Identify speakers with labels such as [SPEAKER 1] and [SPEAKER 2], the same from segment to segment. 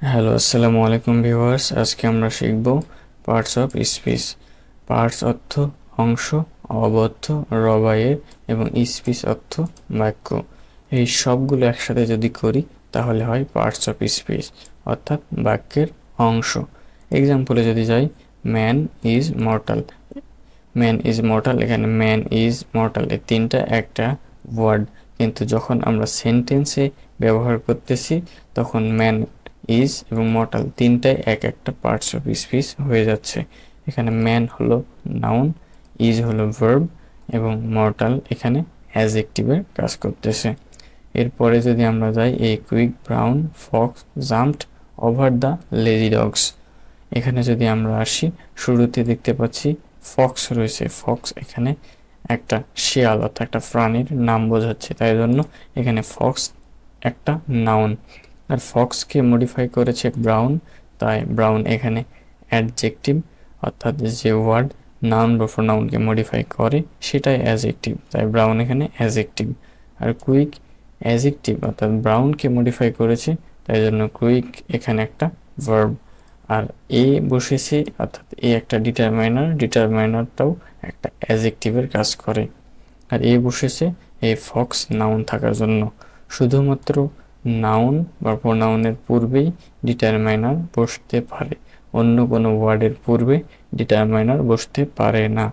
[SPEAKER 1] Hello আসসালামু আলাইকুম viewers আজকে আমরা শিখব পার্টস অফ স্পিচ পার্টস অর্থ অংশ, অবদ্ধ রবাইয়ের এবং স্পিচ অর্থ বাক্য। এই সবগুলো একসাথে যদি করি, তাহলে হয় পার্টস অফ স্পিচ অর্থাৎ বাক্যের অংশ। এক্সাম্পলে যদি যাই man is mortal man is mortal এখানে ম্যান ইজ মর্টাল এই তিনটা একটা ওয়ার্ড কিন্তু যখন আমরা সেন্টেন্সে ব্যবহার করতেছি, তখন ম্যান ইজ এবং মর্টাল তিনটাই এক একটা পার্টস অফ স্পিচ হয়ে যাচ্ছে। এখানে ম্যান হলো নাউন ইজ হলো ভার্ব এবং মর্টাল এখানে অ্যাজেক্টিভের কাজ করতেছে। এরপরে যদি আমরা যাই এই quick brown fox jumped over the lazy dogs এখানে যদি আমরা আসি, শুরুতে দেখতে পাচ্ছি ফক্স রয়েছে। ফক্স এখানে একটা শিয়াল অর্থাৎ একটা প্রাণীর নাম বোঝাচ্ছে, তাই জন্য এখানে ফক্স একটা নাউন আর ফক্সকে মডিফাই করেছে ব্রাউন তাই ব্রাউন এখানে অ্যাডজেক্টিভ অর্থাৎ যে ওয়ার্ড নাউন বা প্রোনাউনকে মডিফাই করে, সেটাই অ্যাজেক্টিভ তাই ব্রাউন এখানে অ্যাজেক্টিভ আর কুইক অ্যাজেক্টিভ অর্থাৎ ব্রাউনকে মডিফাই করেছে, তাই জন্য কুইক এখানে একটা ভার্ব আর এ বসেছে, অর্থাৎ এ একটা ডিটারমাইনার ডিটারমাইনারটাও একটা অ্যাজেক্টিভের কাজ করে, আর এ বসেছে এই ফক্স নাউন থাকার জন্য, শুধুমাত্র নাউন বা প্রোনাউনের পূর্বেই ডিটারমাইনার বসতে পারে। অন্য কোনো ওয়ার্ডের পূর্বে ডিটারমাইনার বসতে পারে না।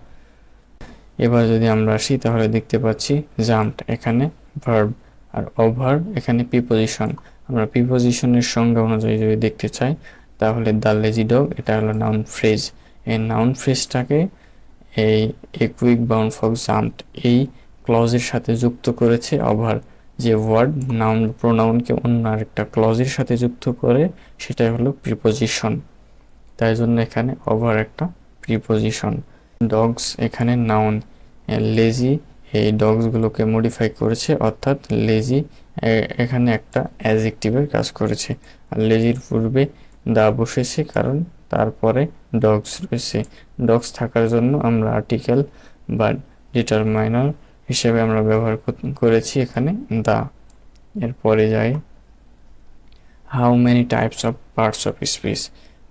[SPEAKER 1] এবার যদি আমরা আসি, তাহলে দেখতে পাচ্ছি জাম্পড এখানে ভার্ব আর ওভার এখানে প্রিপোজিশন আমরা প্রিপোজিশনের সংজ্ঞা অনুযায়ী যদি দেখতে চাই, তাহলে দ্য লেজি ডগ এটা হলো নাউন ফ্রেজ এই নাউন ফ্রেজটাকে এই একুইক বাউন্ড ফক জাম্পড এই ক্লজের সাথে যুক্ত করেছে ওভার যে ওয়ার্ড নাউন প্রোনাউনকে অন্য আরেকটা ক্লজের সাথে যুক্ত করে, সেটাই হলো প্রিপোজিশন তাই জন্য এখানে ওভার একটা প্রিপোজিশন ডগস এখানে নাউন লেজি এই ডগসগুলোকে মডিফাই করেছে, অর্থাৎ লেজি এখানে একটা অ্যাজেক্টিভের কাজ করেছে। আর লেজির পূর্বে দা বসেছে, কারণ তারপরে ডগস রয়েছে। ডগস থাকার জন্য আমরা আর্টিকেল বা ডিটারমাইনার হিসেবে আমরা ব্যবহার করেছি এখানে, দা, এরপরে যাই। How many types of parts of speech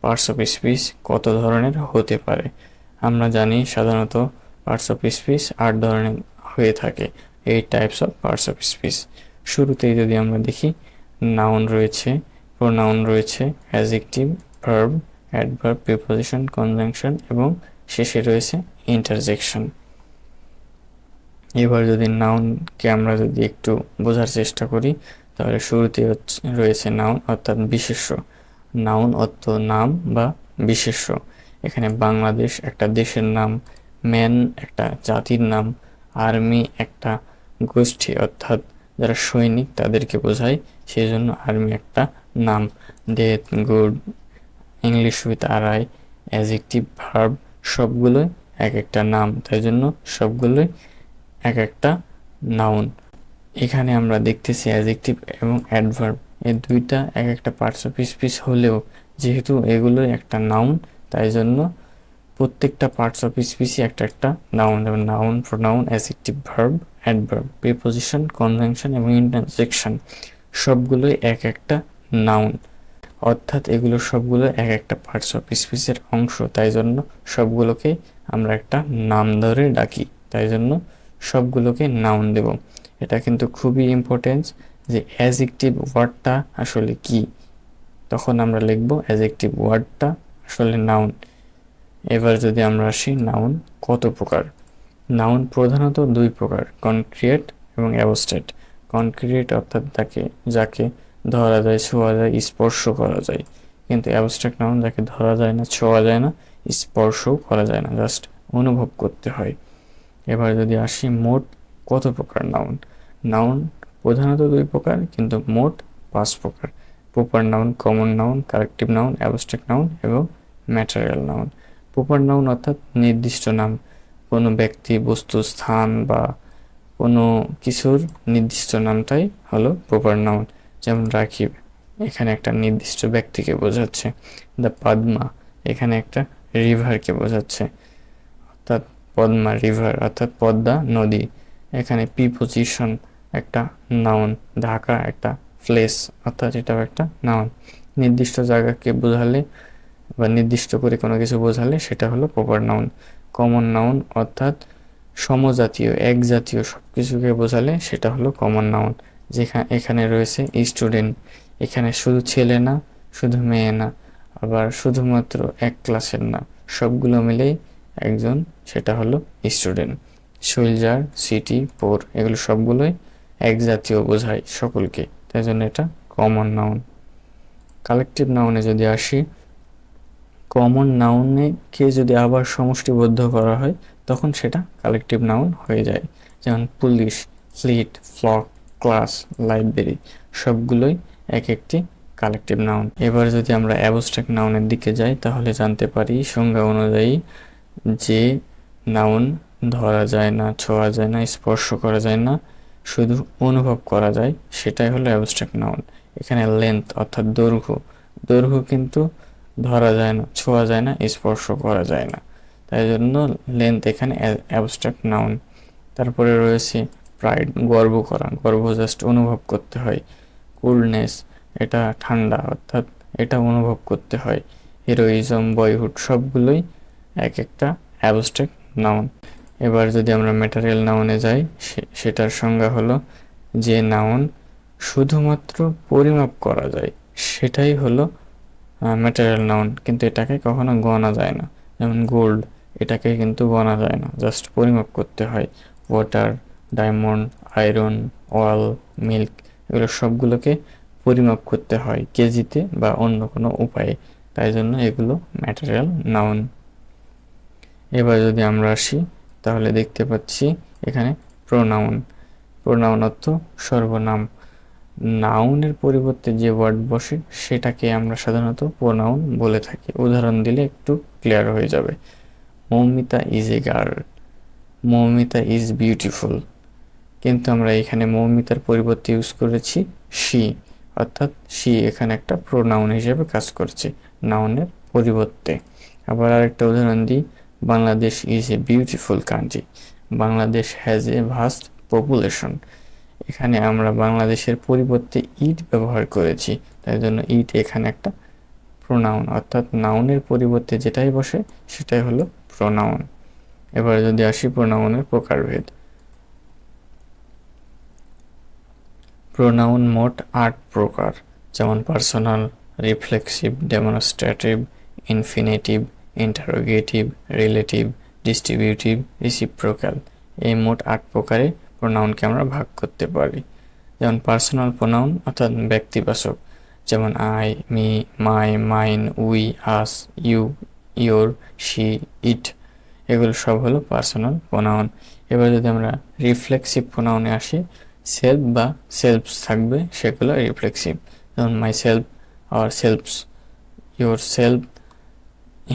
[SPEAKER 1] parts of speech কত ধরনের হতে পারে? আমরা জানি সাধারণত পার্টস অফ স্পিচ আট ধরনের হয়ে থাকে এই types of parts of speech শুরুতেই যদি আমরা দেখি নাউন রয়েছে প্রোনাউন রয়েছে adjective verb adverb preposition conjunction এবং শেষে রয়েছে ইন্টারজেকশন এবার যদি নাউনকে আমরা যদি একটু বোঝার চেষ্টা করি, তাহলে শুরুতে রয়েছে নাউন অর্থাৎ বিশেষ্য। নাউন অর্থ নাম বা বিশেষ্য। এখানে বাংলাদেশ একটা দেশের নাম ম্যান একটা জাতির নাম আর্মি একটা গোষ্ঠী, অর্থাৎ যারা সৈনিক তাদেরকে বোঝায় সেই জন্য আর্মি একটা নাম। ডেথ গুড ইংলিশ উইথ আর আই অ্যাজেক্টিভ ভার্ব সবগুলোই এক একটা নাম। তাই জন্য সবগুলোই এক একটা নাউন এখানে আমরা দেখতেছি অ্যাজেক্টিভ এবং অ্যাডভার্ব এই দুইটা এক একটা পার্টস অফ স্পিচ হলেও যেহেতু এগুলোই একটা নাউন তাই জন্য প্রত্যেকটা পার্টস অফ স্পিচই একটা একটা নাউন যেমন noun pronoun adjective verb adverb preposition convention এবং ইন্টারজেকশন সবগুলোই এক একটা নাউন অর্থাৎ এগুলো সবগুলো এক একটা পার্টস অফ স্পিচের অংশ। তাই জন্য সবগুলোকে আমরা একটা নাম ধরে ডাকি। তাই জন্য সবগুলোকে নাউন দেব। এটা কিন্তু খুবই ইম্পর্টেন্স যে অ্যাজেক্টিভ ওয়ার্ডটা আসলে কি। তখন আমরা লিখব অ্যাজেক্টিভ ওয়ার্ডটা আসলে নাউন এবার যদি আমরা আসি নাউন কত প্রকার? নাউন প্রধানত দুই প্রকার কনক্রিয়েট এবং অ্যাবস্ট্রেট কনক্রিয়েট অর্থাৎ তাকে, যাকে ধরা যায়, ছোঁয়া যায়, স্পর্শ করা যায়। কিন্তু অ্যাবস্ট্রাক্ট নাউন যাকে ধরা যায় না, ছোঁয়া যায় না, স্পর্শও করা যায় না জাস্ট অনুভব করতে হয়। এবার যদি আসি, মোট কত প্রকার নাউন নাউন প্রধানত দুই প্রকার, কিন্তু মোট পাঁচ প্রকার। Proper noun common noun collective noun abstract noun এবং ম্যাটেরিয়াল নাউন প্রপার নাউন অর্থাৎ নির্দিষ্ট নাম। কোনো ব্যক্তি, বস্তু, স্থান বা কোনো কিছুর নির্দিষ্ট নামটাই হলো প্রপার নাউন যেমন রাখিব এখানে একটা নির্দিষ্ট ব্যক্তিকে বোঝাচ্ছে। দ্য পদ্মা, এখানে একটা রিভারকে বোঝাচ্ছে। অর্থাৎ পদ্মা রিভার অর্থাৎ পদ্মা নদী। এখানে প্রিপোজিশন একটা নাউন ঢাকা একটা প্লেস অর্থাৎ এটাও একটা নাউন নির্দিষ্ট জায়গাকে বোঝালে বা নির্দিষ্ট করে কোনো কিছু বোঝালে সেটা হলো প্রপার নাউন কমন নাউন অর্থাৎ সমজাতীয় এক জাতীয় সব কিছুকে বোঝালে সেটা হলো কমন নাউন যেখানে এখানে রয়েছে স্টুডেন্ট এখানে শুধু ছেলে না, শুধু মেয়ে না, আবার শুধুমাত্র এক ক্লাসের না। সবগুলো মিলেই একজন সেটা হলো স্টুডেন্ট সোলজার সিটি পোর এগুলো সবগুলোই এক জাতীয় বোঝায় সকলকে। তাই জন্য এটা কমন নাউন কালেকটিভ নাউনে যদি আসি কমন নাউনে কে যদি আবার সমষ্টিবদ্ধ করা হয়, তখন সেটা কালেকটিভ নাউন হয়ে যায়। যেমন police fleet flock class library সবগুলোই এক একটি কালেকটিভ নাউন এবার যদি আমরা অ্যাবস্ট্রাক্ট নাউনের দিকে যাই, তাহলে জানতে পারি সংজ্ঞা অনুযায়ী যে নাউন ধরা যায় না, ছোঁয়া যায় না, স্পর্শ করা যায় না, শুধু অনুভব করা যায়, সেটাই হলো অ্যাবস্ট্রাক্ট নাউন এখানে লেন্থ অর্থাৎ দৈর্ঘ্য। দৈর্ঘ্য কিন্তু ধরা যায় না, ছোঁয়া যায় না, স্পর্শ করা যায় না। তাই জন্য লেন্থ এখানে অ্যাবস্ট্রাক্ট নাউন তারপরে রয়েছে প্রাইড গর্ব করা। গর্ব জাস্ট অনুভব করতে হয়। কুলনেস এটা ঠান্ডা, অর্থাৎ এটা অনুভব করতে হয়। হিরোইজম বয়হুড সবগুলোই এক একটা অ্যাবস্ট্রাক্ট নাউন। এবার যদি আমরা ম্যাটেরিয়াল নাউনে যাই সেটার সংজ্ঞা হলো যে নাউন শুধুমাত্র পরিমাপ করা যায়, সেটাই হলো ম্যাটেরিয়াল নাউন। কিন্তু এটাকে কখনো গণা যায় না। যেমন গোল্ড এটাকে কিন্তু গণা যায় না। জাস্ট পরিমাপ করতে হয়। Water diamond iron oil milk এগুলো সবগুলোকে পরিমাপ করতে হয় কেজিতে বা অন্য কোনো উপায়ে। তাই জন্য এগুলো ম্যাটেরিয়াল নাউন। এবার যদি আমরা আসি, তাহলে দেখতে পাচ্ছি এখানে প্রোনাউন প্রোনাউন অর্থ সর্বনাম। নাউনের পরিবর্তে যে ওয়ার্ড বসে, সেটাকে আমরা সাধারণত প্রোনাউন বলে থাকি। উদাহরণ দিলে একটু ক্লিয়ার হয়ে যাবে। Moumita is a girl Moumita is beautiful কিন্তু আমরা এখানে মৌমিতার পরিবর্তে ইউজ করেছি শি অর্থাৎ শি এখানে একটা প্রোনাউন হিসেবে কাজ করছে নাউনের পরিবর্তে। আবার আরেকটা উদাহরণ দিই। Bangladesh is a beautiful country Bangladesh has a vast population এখানে আমরা বাংলাদেশের পরিবর্তে ইট ব্যবহার করেছি। তাই জন্য ইট এখানে একটা প্রোনাউন অর্থাৎ নাউনের পরিবর্তে যেটাই বসে, সেটাই হলো প্রোনাউন এবার যদি আসি প্রোনাউনের প্রকারভেদ। প্রোনাউন মোট আট প্রকার, যেমন personal reflexive demonstrative infinitive interrogative relative distributive reciprocal এই মোট আট প্রকারে প্রোনাউনকে আমরা ভাগ করতে পারি। যেমন পার্সোনাল প্রোনাউন অর্থাৎ ব্যক্তিবাচক। যেমন I me my mine we us you your she it এগুলো সব হলো পার্সোনাল প্রোনাউন এবার যদি আমরা রিফ্লেক্সিভ প্রোনাউনে আসি সেলফ বা সেলফস থাকবে সেগুলো রিফ্লেক্সিভ যেমন myself ourselves yourself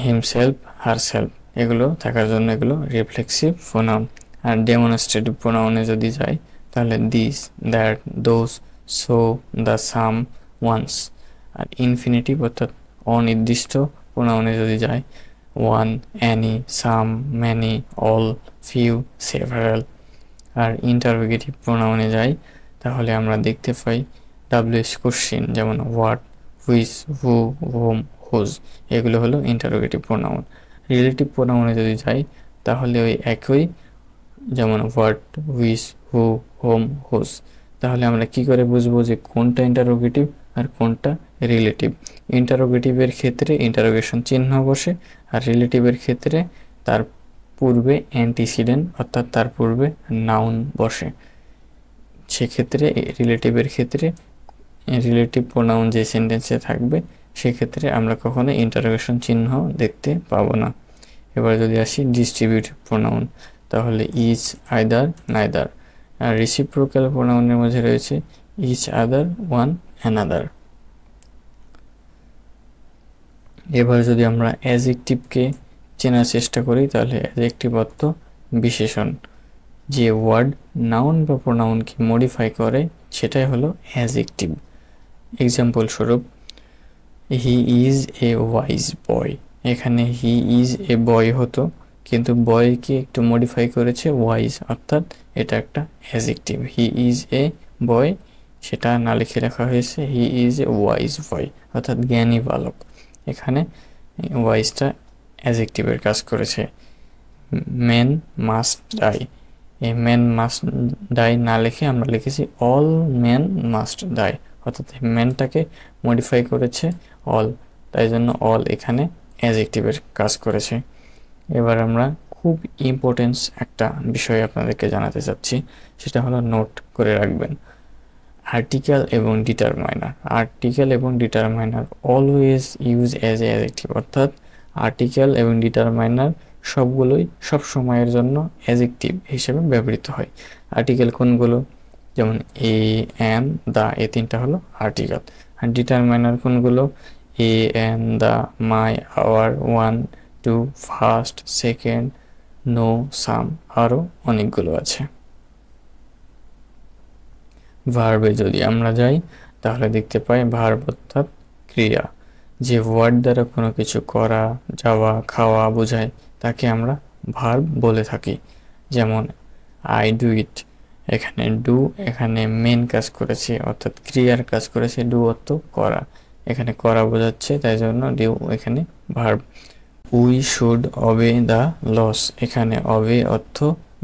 [SPEAKER 1] himself herself এগুলো থাকার জন্য এগুলো রিফ্লেক্সিভ প্রোনাউন আর ডেমনস্ট্রেটিভ প্রোনাউনে যদি যাই, তাহলে this that those so the same ones R infinitive অর্থাৎ অনির্দিষ্ট প্রোনাউনে যদি যাই one any some many all few several আর ইন্টারোগেটিভ প্রোনাউনে যাই, তাহলে আমরা দেখতে পাই ডাব্লিউএস কোশ্চিন যেমন হোয়াট হুইস হু হোম হোজ এগুলো হলো ইন্টারোগেটিভ প্রোনাউন রিলেটিভ প্রোনাউনে যদি যাই, তাহলে ওই একই, যেমন হোয়াট উইস হু হোম হোস তাহলে আমরা কি করে বুঝব যে কোনটা ইন্টারোগেটিভ আর কোনটা রিলেটিভ ইন্টারোগেটিভের ক্ষেত্রে ইন্টারোগেশন চিহ্ন বসে, আর রিলেটিভের ক্ষেত্রে তার পূর্বে অ্যান্টিসিডেন্ট অর্থাৎ তার পূর্বে নাউন বসে। সেক্ষেত্রে রিলেটিভের ক্ষেত্রে রিলেটিভ প্রোনাউন যে সেন্টেন্সে থাকবে সেক্ষেত্রে আমরা কখনো ইন্টারোগেশন চিহ্ন দেখতে পাবো না। এবার যদি আসি ডিস্ট্রিবিউটিভ প্রোনাউন তাহলে ইচ আইদার নাইদার আর রিসিপ্রোক্যাল প্রোনাউনের মধ্যে রয়েছে ইচ আদার ওয়ান অ্যানাদার এবার যদি আমরা অ্যাজেকটিভকে চেনার চেষ্টা করি, তাহলে অ্যাজেকটিভ অর্থ বিশেষণ। যে ওয়ার্ড নাউন বা প্রোনাউনকে মডিফাই করে, সেটাই হলো অ্যাজেকটিভ এক্সাম্পল স্বরূপ হি ইজ এ ওয়াইজ বয় এখানে হি ইজ এ বয় হতো, কিন্তু বয়কে একটু মডিফাই করেছে ওয়াইজ অর্থাৎ এটা একটা অ্যাজেকটিভ হি ইজ এ বয় সেটা না লিখে রাখা হয়েছে হি ইজ এ ওয়াইজ বয় অর্থাৎ জ্ঞানী বালক। এখানে ওয়াইজটা অ্যাজেক্টিভের কাজ করেছে। মেন মাস্ট ডাই এই মেন মাস্ট ডাই না লিখে আমরা লিখেছি অল মেন মাস্ট ডাই অর্থাৎ মেনটাকে মডিফাই করেছে অল তাই জন্য অল এখানে অ্যাজেক্টিভের কাজ করেছে। এবার আমরা খুব ইম্পর্টেন্স একটা বিষয় আপনাদেরকে জানাতে চাচ্ছি, সেটা হলো নোট করে রাখবেন। আর্টিকেল এবং ডিটারমাইনার আর্টিকেল এবং determiner always use as a adjective অর্থাৎ আর্টিকেল এবং ডিটারমাইনার সবগুলোই সব সময়ের জন্য অ্যাজেক্টিভ হিসেবে ব্যবহৃত হয়। আর্টিকেল কোনগুলো? যেমন এ এন দা, এ তিনটা হলো আর্টিকেল আর ডিটারমাইনার কোনগুলো? A an the, my, our, one, two, first, second, no, some আরও অনেকগুলো আছে। ভার্বে যদি আমরা যাই, তাহলে দেখতে পাই ভার্ব অর্থাৎ ক্রিয়া। যে ওয়ার্ড দ্বারা কোনো কিছু করা, যাওয়া, খাওয়া, বোঝায়, তাকে আমরা ভার্ব বলে থাকি। যেমন, আই ডু ইট। এখানে ডু এখানে মেন কাজ করেছে, অর্থাৎ ক্রিয়ার কাজ করেছে ডু অর্থ করা। এখানে করা বোঝাচ্ছে, তাই জন্য ডিউ এখানে verb we should obey the laws এখানে অবে অর্থ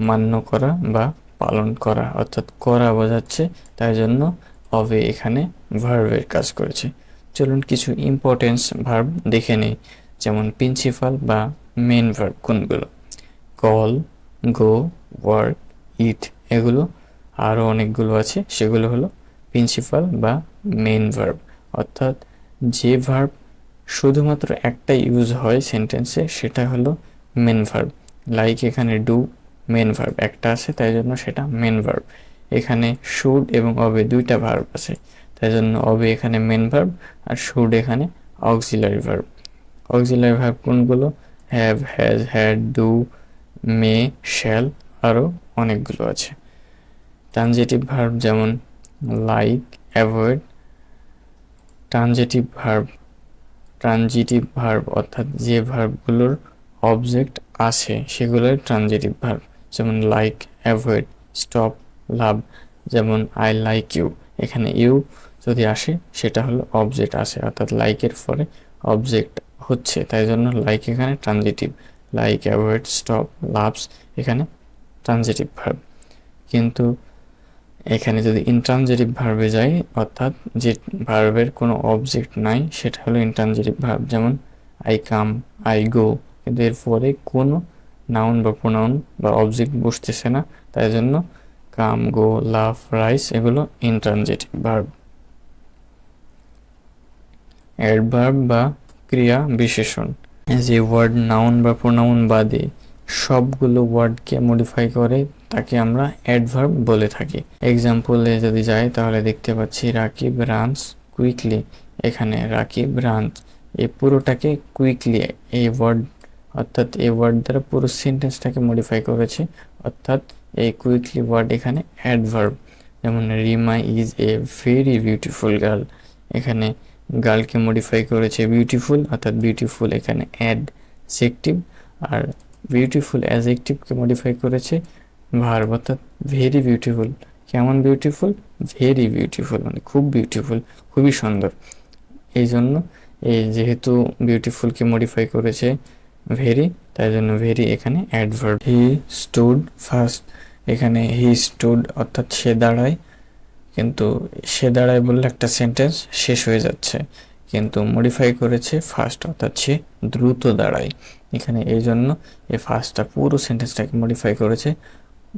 [SPEAKER 1] মান্য করা বা পালন করা, অর্থাৎ করা বোঝাচ্ছে, তাই জন্য অবে এখানে ভার্বের কাজ করেছে। চলুন কিছু ইম্পর্টেন্স ভার্ব দেখে নিই, যেমন প্রিন্সিপাল বা মেন ভার্ব কোনগুলো? কল গো ওয়ার্ক ইট এগুলো আরও অনেকগুলো আছে। সেগুলো হলো প্রিন্সিপাল বা মেন ভার্ব অর্থাৎ যে ভার্ব শুধুমাত্র একটা ইউজ হয় সেন্টেন্সে সেটা হলো মেন ভার্ব লাইক এখানে ডু মেন ভার্ব একটা আছে, তাই জন্য সেটা মেন ভার্ব এখানে শুড এবং অবে দুইটা ভার্ব আছে, তাই জন্য অবে এখানে মেন ভার্ব আর শুড এখানে অক্সিলারি ভার্ব অক্সিলারি ভার্ব কোনগুলো? Have has had do may shall আরও অনেকগুলো আছে। ট্রানজেটিভ ভার্ব যেমন like avoid transitive verb transitive verb অর্থাৎ যে ভার্বগুলোর অবজেক্ট আছে সেগুলোর ট্রানজিটিভ ভার্ব যেমন লাইক অ্যাভয়েড স্টপ লাভ যেমন আই লাইক ইউ এখানে ইউ যদি আসে, সেটা হলো অবজেক্ট আসে অর্থাৎ লাইকের পরে অবজেক্ট হচ্ছে। তাই জন্য লাইক এখানে transitive like avoid stop loves এখানে ট্রানজিটিভ ভার্ব কিন্তু এখানে যদি ইনট্রানজিটিভ ভার্বে যাই, অর্থাৎ যে ভার্বের কোনো অবজেক্ট নাই, সেটা হলো ইনট্রানজিটিভ ভার্ব যেমন আই কাম আই গো কিন্তু এর পরে কোনো নাউন বা প্রোনাউন বা অবজেক্ট বসতেছে না, তাই জন্য কাম গো লাভ রাইস এগুলো ইনট্রানজিটিভ ভার্ব অ্যাডভার্ব বা ক্রিয়া বিশেষণ। যে ওয়ার্ড নাউন বা প্রোনাউন বাদে সবগুলো ওয়ার্ডকে মডিফাই করে তাকে আমরা অ্যাডভার্ব বলে থাকি। এক্সাম্পলে যদি যাই, তাহলে দেখতে পাচ্ছি রাকিব রানস কুইকলি এখানে রাকিব রানস এই পুরোটাকে কুইকলি এই ওয়ার্ড অর্থাৎ এই ওয়ার্ড দ্বারা পুরো সেন্টেন্সটাকে মডিফাই করেছে। অর্থাৎ এই কুইকলি ওয়ার্ড এখানে অ্যাডভার্ব যেমন Rima is a very beautiful girl এখানে গার্লকে মডিফাই করেছে বিউটিফুল অর্থাৎ বিউটিফুল এখানে অ্যাড সেকটিভ আর বিউটিফুল অ্যাজেকটিভকে মডিফাই করেছে ভার্ব অর্থাৎ ভেরি বিউটিফুল কেমন বিউটিফুল ভেরি বিউটিফুল মানে খুব বিউটিফুল খুবই সুন্দর। এই জন্য এই যেহেতু বিউটিফুলকে মডিফাই করেছে ভেরি তাই জন্য ভেরি এখানে অ্যাডভার্ব হি স্টুড ফার্স্ট এখানে হি স্টুড অর্থাৎ সে দাঁড়ায়। কিন্তু সে দাঁড়ায় বললে একটা সেন্টেন্স শেষ হয়ে যাচ্ছে। কিন্তু মডিফাই করেছে ফার্স্ট অর্থাৎ সে দ্রুত দাঁড়ায়। এখানে এই জন্য এই ফার্স্টটা পুরো সেন্টেন্সটাকে মডিফাই করেছে।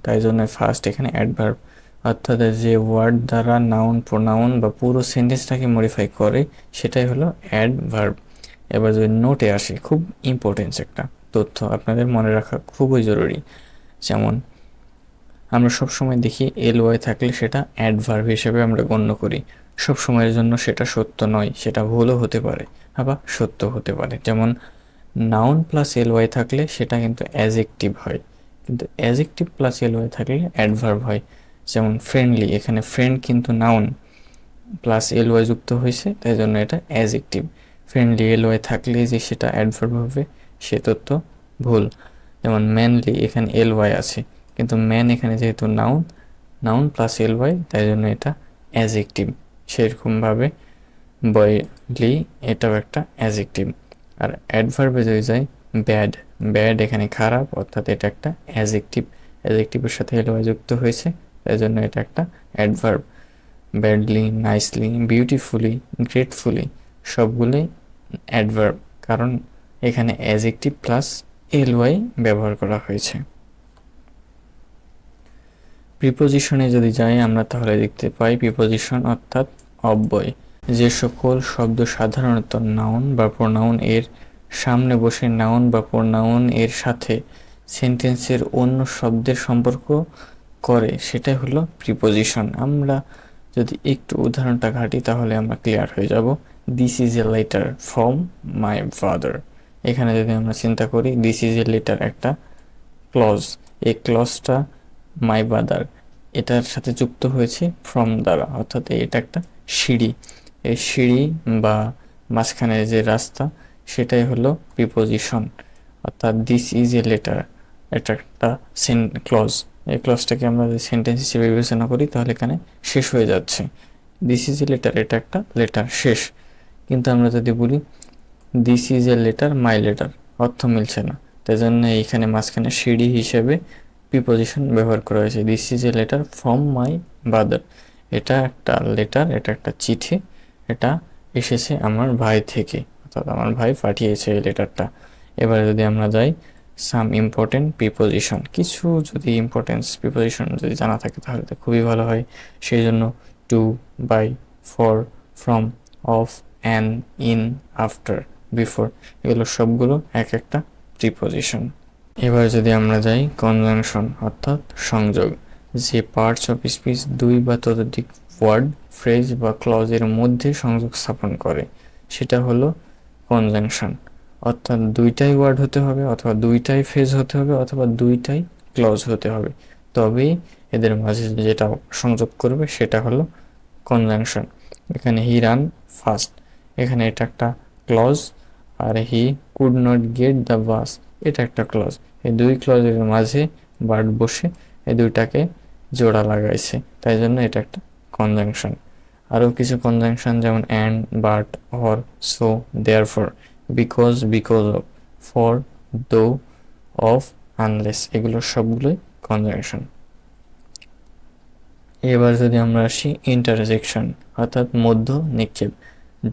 [SPEAKER 1] তাই জন্য ফার্স্ট এখানে অ্যাডভার্ব অর্থাৎ যে ওয়ার্ড দ্বারা নাউন প্রোনাউন বা পুরো সেন্টেন্সটাকে মডিফাই করে, সেটাই হলো অ্যাডভার্ব এবার যদি নোটে আসে, খুব ইম্পর্টেন্স একটা তথ্য আপনাদের মনে রাখা খুবই জরুরি। যেমন, আমরা সব সময় দেখি এল ওয়াই থাকলে সেটা অ্যাডভার্ব হিসেবে আমরা গণ্য করি। সব সময়ের জন্য সেটা সত্য নয়, সেটা ভুলও হতে পারে আবার সত্য হতে পারে। যেমন নাউন প্লাস এল ওয়াই থাকলে সেটা কিন্তু অ্যাজেকটিভ হয়। কিন্তু অ্যাজেকটিভ প্লাস এল ওয়াই থাকলে অ্যাডভার্ব হয়। যেমন ফ্রেন্ডলি এখানে ফ্রেন্ড কিন্তু নাউন প্লাস এল ওয়াই যুক্ত হয়েছে, তাই জন্য এটা অ্যাজেকটিভ ফ্রেন্ডলি এল ওয়াই থাকলে যে সেটা অ্যাডভার্ব হবে, সে তথ্য ভুল। যেমন ম্যানলি এখানে এল ওয়াই আছে, কিন্তু ম্যান এখানে যেহেতু noun noun plus L Y তাই জন্য এটা অ্যাজেক্টিভ সেরকমভাবে বয়লি এটাও একটা অ্যাজেক্টিভ আর অ্যাডভার্বে যদি যাই ব্যাড ব্যাড, এখানে খারাপ, অর্থাৎ এটা একটা অ্যাজেক্টিভ অ্যাজেক্টিভের সাথে এলোয়া যুক্ত হয়েছে তাই জন্য এটা একটা adverb badly nicely beautifully gratefully সবগুলোই অ্যাডভার্ব কারণ এখানে অ্যাজেক্টিভ প্লাস এল ওয়াই ব্যবহার করা হয়েছে। প্রিপোজিশনে যদি যাই, আমরা তাহলে দেখতে পাই প্রিপোজিশন অর্থাৎ অব্যয়। যে সকল শব্দ সাধারণত নাউন বা প্রোনাউন এর সামনে বসে নাউন বা প্রোনাউন এর সাথে সেন্টেন্সের অন্য শব্দের সম্পর্ক করে সেটাই হলো প্রিপোজিশন আমরা যদি একটু উদাহরণটা ঘাটি, তাহলে আমরা ক্লিয়ার হয়ে যাব। This is a letter from my father এখানে যদি আমরা চিন্তা করি দিস ইজ এ লেটার একটা ক্লজ এই ক্লজটা মাই বাদার এটার সাথে যুক্ত হয়েছে ফ্রম দ্বারা, অর্থাৎ এটা একটা সিঁড়ি। এই সিঁড়ি বা মাঝখানের যে রাস্তা সেটাই হলো প্রিপোজিশন অর্থাৎ দিস ইজ এ লেটার এটা একটা সেন ক্লজ এই ক্লজটাকে আমরা যদি সেন্টেন্স হিসেবে বিবেচনা করি, তাহলে এখানে শেষ হয়ে যাচ্ছে। দিস ইজ এ লেটার এটা একটা লেটার শেষ। কিন্তু আমরা যদি বলি this is a letter my letter অর্থ মিলছে না। তাই জন্য এইখানে মাঝখানে সিঁড়ি হিসেবে প্রিপোজিশন ব্যবহার করা হয়েছে। This is a letter from my brother এটা একটা লেটার এটা একটা চিঠি, এটা এসেছে আমার ভাই থেকে। অর্থাৎ আমার ভাই পাঠিয়েছে এই লেটারটা। এবারে যদি আমরা যাই সাম ইম্পর্টেন্ট প্রিপোজিশন কিছু যদি ইম্পর্টেন্স প্রিপোজিশন যদি জানা থাকে, তাহলে তো খুবই ভালো হয়। সেই জন্য to by for from of an in after before এগুলো সবগুলো এক একটা প্রিপোজিশন এবার যদি আমরা যাই কনজাংশন অর্থাৎ সংযোগ। যে পার্টস অফ স্পিচ দুই বা ততোধিক ওয়ার্ড ফ্রেজ বা ক্লজের মধ্যে সংযোগ স্থাপন করে, সেটা হলো কনজাংশন অর্থাৎ দুইটাই ওয়ার্ড হতে হবে, অথবা দুইটাই ফেজ হতে হবে, অথবা দুইটাই ক্লজ হতে হবে। তবেই এদের মাঝে যেটা সংযোগ করবে সেটা হলো কনজাংশন এখানে হি রান ফার্স্ট এখানে এটা একটা clause R he could not get the bus এটা একটা ক্লজ এই দুই ক্লজের মাঝে বার্ড বসে, এই দুইটাকে জোড়া লাগাইছে। তাই জন্য এটা একটা কনজাংশন আরও কিছু কনজাংশন যেমন and but or so therefore because because of for though of unless এগুলো সবগুলোই কনজাংশন এবার যদি আমরা আসি ইন্টারজেকশন অর্থাৎ মধ্য নিক্ষেপ,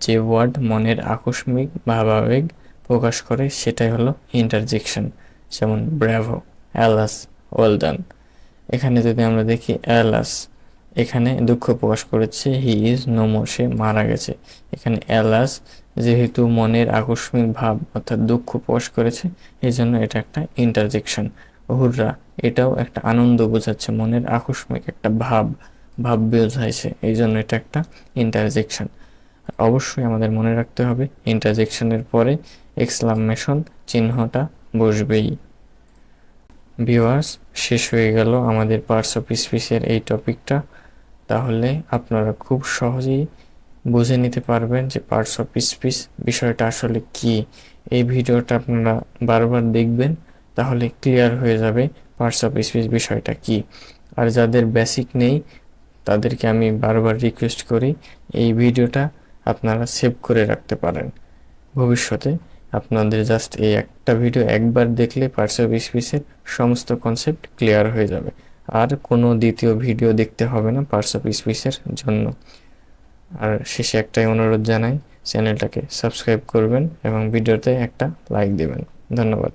[SPEAKER 1] যে ওয়ার্ড মনের আকস্মিক ভাবাবেগ প্রকাশ করে সেটাই হলো ইন্টারজেকশন যেমন ব্র্যাভো, অ্যালাস ওয়েলডান এখানে যদি আমরা দেখি অ্যালাস এখানে দুঃখ প্রকাশ করেছে, হি ইজ নোমো সে মারা গেছে। এখানে অ্যালাস যেহেতু মনের আকস্মিক ভাব অর্থাৎ দুঃখ প্রকাশ করেছে এই জন্য এটা একটা ইন্টারজেকশন হুররা, এটাও একটা আনন্দ বোঝাচ্ছে, মনের আকস্মিক একটা ভাব ভাব বোঝাইছে এই জন্য এটা একটা ইন্টারজেকশন অবশ্যই আমাদের মনে রাখতে হবে ইন্টারজেকশনের পরে এক্সলামেশন চিহ্নটা বসবেই। ভিওয়ার্স শেষ হয়ে গেল আমাদের পার্টস অফ স্পিচের এই টপিকটা তাহলে আপনারা খুব সহজেই বুঝে নিতে পারবেন যে পার্টস অফ স্পিচ বিষয়টা আসলে কি। এই ভিডিওটা আপনারা বারবার দেখবেন, তাহলে ক্লিয়ার হয়ে যাবে পার্টস অফ স্পিচ বিষয়টা কি। আর যাদের বেসিক নেই, তাদেরকে আমি বারবার রিকোয়েস্ট করি এই ভিডিওটা আপনারা সেভ করে রাখতে পারেন। ভবিষ্যতে আপনাদের জাস্ট এই একটা ভিডিও একবার দেখলে পার্টস অফ স্পিচের সমস্ত কনসেপ্ট ক্লিয়ার হয়ে যাবে। আর কোনো দ্বিতীয় ভিডিও দেখতে হবে না পার্টস অফ স্পিসের জন্য। আর শেষে একটাই অনুরোধ জানাই, চ্যানেলটাকে সাবস্ক্রাইব করবেন এবং ভিডিওতে একটা লাইক দেবেন। ধন্যবাদ।